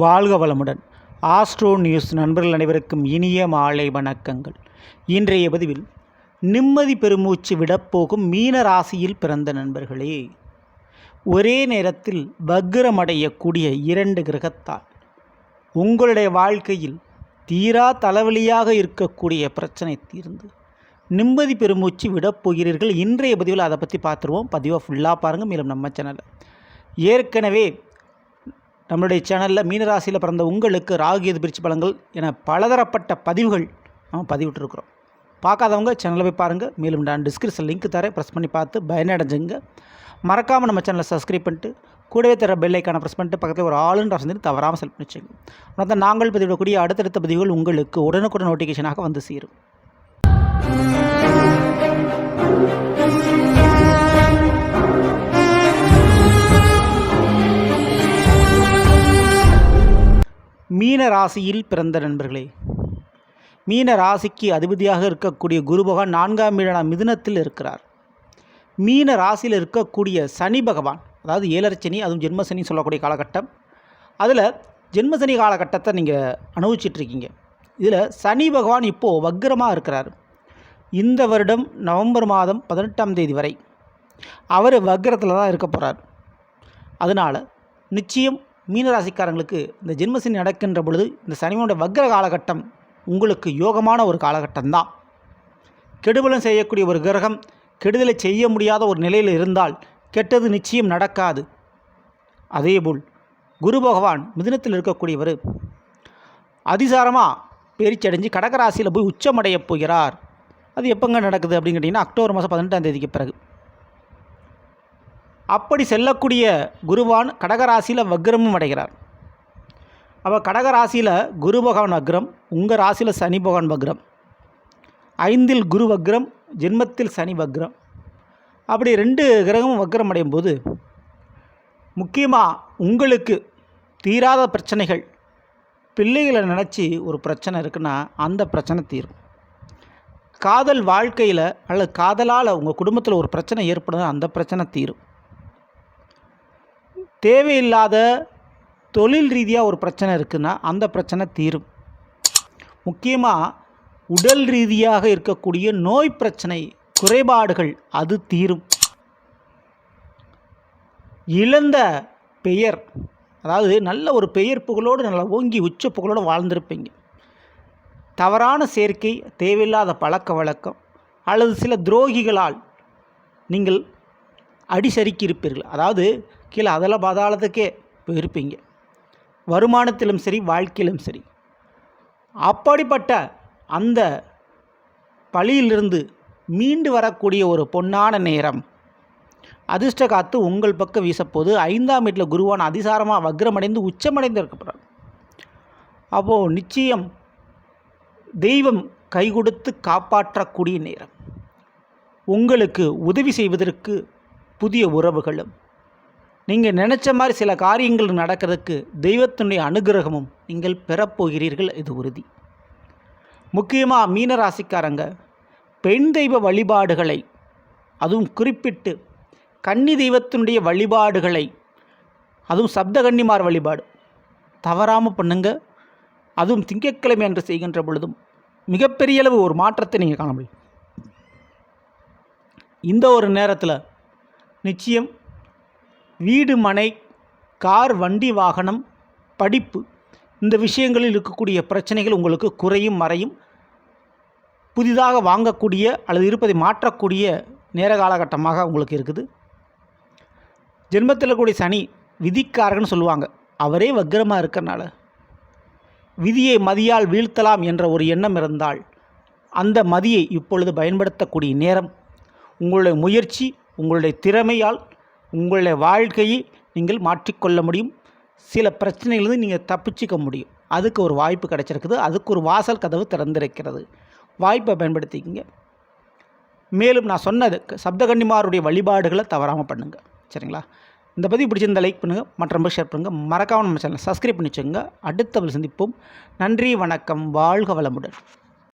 வாழ்க வளமுடன். Astro news நண்பர்கள் அனைவருக்கும் இனிய மாலை வணக்கங்கள். இன்றைய பதிவில் நிம்மதி பெருமூச்சு விடப்போகும் மீன ராசியில் பிறந்த நண்பர்களே. ஒரே நேரத்தில் வக்ரமடையக்கூடிய இரண்டு கிரகத்தால் உங்களுடைய வாழ்க்கையில் தீரா தலைவலியாக இருக்கக்கூடிய பிரச்சனை தீர்ந்து நிம்மதி பெருமூச்சு விடப்போகிறீர்கள். இன்றைய பதிவில் அதை பற்றி பார்த்துருவோம். பதிவாக ஃபுல்லாக பாருங்கள் மேலும் நம்ம சேனலில் ஏற்கனவே நம்மளுடைய சேனலில் மீனராசியில் பிறந்த உங்களுக்கு ராகு பிரிச்சு படங்கள் என பலதரப்பட்ட பதிவுகள் நம்ம பதிவிட்டுருக்குறோம். பார்க்காதவங்க சேனலை போய் பாருங்கள் மேலும் நான் டிஸ்கிரிப்ஷன் லிங்க் தரேன். ப்ரெஸ் பண்ணி பார்த்து பயனடைஞ்சுங்க. மறக்காமல் நம்ம சேனலை சப்ஸ்கிரைப் பண்ணிட்டு கூடவே தர பெல் ஐக்கானை ப்ரெஸ் பண்ணிட்டு பக்கத்தில் ஒரு ஆளுன்ற ஆப்ஷன் தவறாமல் செலக்ட் பண்ணி வச்சுங்க. ஆனால் தான் நாங்கள் பதிவிடக்கூடிய அடுத்தடுத்த பதிவுகள் உங்களுக்கு உடனுக்குடன் நோட்டிஃபிகேஷனாக வந்து சேரும். மீன ராசியில் பிறந்த நண்பர்களே மீன ராசிக்கு அதிபதியாக இருக்கக்கூடிய குரு பகவான் நான்காம் வீடான மிதுனத்தில் இருக்கிறார். மீன ராசியில் இருக்கக்கூடிய சனி பகவான் அதாவது ஏழரை அதுவும் ஜென்மசனி சொல்லக்கூடிய காலகட்டம் அதில் ஜென்மசனி காலகட்டத்தை நீங்கள் அனுபவிச்சிட்ருக்கீங்க இதில் சனி பகவான் இப்போது வக்ரமாக இருக்கிறார். இந்த வருடம் நவம்பர் மாதம் பதினெட்டாம் தேதி வரை அவர் வக்ரத்தில் தான் இருக்க போகிறார் அதனால் நிச்சயம் மீனராசிக்காரங்களுக்கு இந்த ஜென்மசனி நடக்கின்ற பொழுது இந்த சனியோட வக்ர காலகட்டம் உங்களுக்கு யோகமான ஒரு காலகட்டம் தான் கெடுபலம் செய்யக்கூடிய ஒரு கிரகம் கெடுதலை செய்ய முடியாத ஒரு நிலையில் இருந்தால் கெட்டது நிச்சயம் நடக்காது. அதேபோல் குரு பகவான் மிதினத்தில் இருக்கக்கூடியவர் அதிசாரமாக பேரிச்சடைஞ்சு கடகராசியில் போய் உச்சமடைய போகிறார். அது எப்போங்க நடக்குது அப்படின்னு கேட்டிங்கன்னா அக்டோபர் மாதம் பதினெட்டாம் தேதிக்கு பிறகு. அப்படி செல்லக்கூடிய குருவான் கடகராசியில் வக்ரமும் அடைகிறார். அப்போ கடகராசியில் குரு பகவான் வக்ரம் உங்கள் ராசியில் சனி பகவான் வக்ரம். ஐந்தில் குரு வக்ரம் ஜென்மத்தில் சனி வக்ரம். அப்படி ரெண்டு கிரகமும் வக்ரம் அடையும் போது முக்கியமாக உங்களுக்கு தீராத பிரச்சனைகள் பிள்ளைகளை நினச்சி ஒரு பிரச்சனை இருக்குன்னா அந்த பிரச்சனை தீரும். காதல் வாழ்க்கையில் அல்லது காதலால் உங்கள் குடும்பத்தில் ஒரு பிரச்சனை ஏற்படுதுன்னா அந்த பிரச்சனை தீரும். தேவையில்லாத தொழில் ரீதியாக ஒரு பிரச்சனை இருக்குன்னா அந்த பிரச்சனை தீரும். முக்கியமாக உடல் ரீதியாக இருக்கக்கூடிய நோய் பிரச்சனை குறைபாடுகள் அது தீரும். இழந்த பெயர் அதாவது நல்ல ஒரு பெயர் புகழோடு நல்லா ஓங்கி உச்ச புகழோடு வாழ்ந்திருப்பீங்க. தவறான சேர்க்கை தேவையில்லாத பழக்க வழக்கம் அல்லது சில துரோகிகளால் நீங்கள் அடிசறுக்கி இருப்பீர்கள் அதாவது கீழே அதெல்லாம் பாதாளத்துக்கே போயிருப்பீங்க. வருமானத்திலும் சரி வாழ்க்கையிலும் சரி. அப்படிப்பட்ட அந்த பழியிலிருந்து மீண்டு வரக்கூடிய ஒரு பொன்னான நேரம். அதிர்ஷ்ட காத்து உங்கள் பக்கம் வீசப்போது ஐந்தாம் வீட்டில் குருவான் அதிசாரமாக வக்ரமடைந்து உச்சமடைந்து இருக்கப்படுறார் அப்போது நிச்சயம் தெய்வம் கை கொடுத்து காப்பாற்றக்கூடிய நேரம். உங்களுக்கு உதவி செய்வதற்கு புதிய உறவுகளும். நீங்கள் நினச்ச மாதிரி சில காரியங்கள் நடக்கிறதுக்கு தெய்வத்தினுடைய அனுகிரகமும் நீங்கள் பெறப்போகிறீர்கள் இது உறுதி. முக்கியமாக மீன ராசிக்காரங்க பெண் தெய்வ வழிபாடுகளை அதுவும் குறிப்பிட்டு கன்னி தெய்வத்தினுடைய வழிபாடுகளை அதுவும் சப்த கன்னிமார் வழிபாடு தவறாமல் பண்ணுங்க அதுவும் திங்கட்கிழமை என்று செய்கின்ற பொழுதும் மிகப்பெரிய அளவு ஒரு மாற்றத்தை நீங்கள் காண முடியும். இந்த ஒரு நேரத்தில் நிச்சயம். வீடு மனை கார் வண்டி வாகனம் படிப்பு இந்த விஷயங்களில் இருக்கக்கூடிய பிரச்சனைகள் உங்களுக்கு குறையும் மறையும். புதிதாக வாங்கக்கூடிய அல்லது இருப்பதை மாற்றக்கூடிய நேர காலகட்டமாக உங்களுக்கு இருக்குது. ஜென்மத்தில் கூடிய சனி விதிக்காரகன்னு சொல்லுவாங்க. அவரே வக்கிரமாக இருக்கிறனால. விதியை மதியால் வீழ்த்தலாம் என்ற ஒரு எண்ணம் இருந்தால் அந்த மதியை இப்பொழுது பயன்படுத்தக்கூடிய நேரம். உங்களுடைய முயற்சி உங்களுடைய திறமையால் உங்களுடைய வாழ்க்கையை நீங்கள் மாற்றிக்கொள்ள முடியும். சில பிரச்சனைகளிலிருந்து நீங்கள் தப்பிச்சிக்க முடியும். அதுக்கு ஒரு வாய்ப்பு கிடைச்சிருக்குது. அதுக்கு ஒரு வாசல் கதவு திறந்திருக்கிறது. வாய்ப்பை பயன்படுத்திக்கிங்க. மேலும் நான் சொன்னதுக்கு சப்தகன்னிமாருடைய வழிபாடுகளை தவறாமல் பண்ணுங்கள் சரிங்களா? இந்த பதிவு பிடிச்சிருந்த லைக் பண்ணுங்கள் மற்ற ஷேர் பண்ணுங்கள் மறக்காமல் நம்ம சேனலை சப்ஸ்கிரைப் பண்ணி வச்சுங்க அடுத்த சந்திப்போம். நன்றி வணக்கம். வாழ்க வளமுடன்.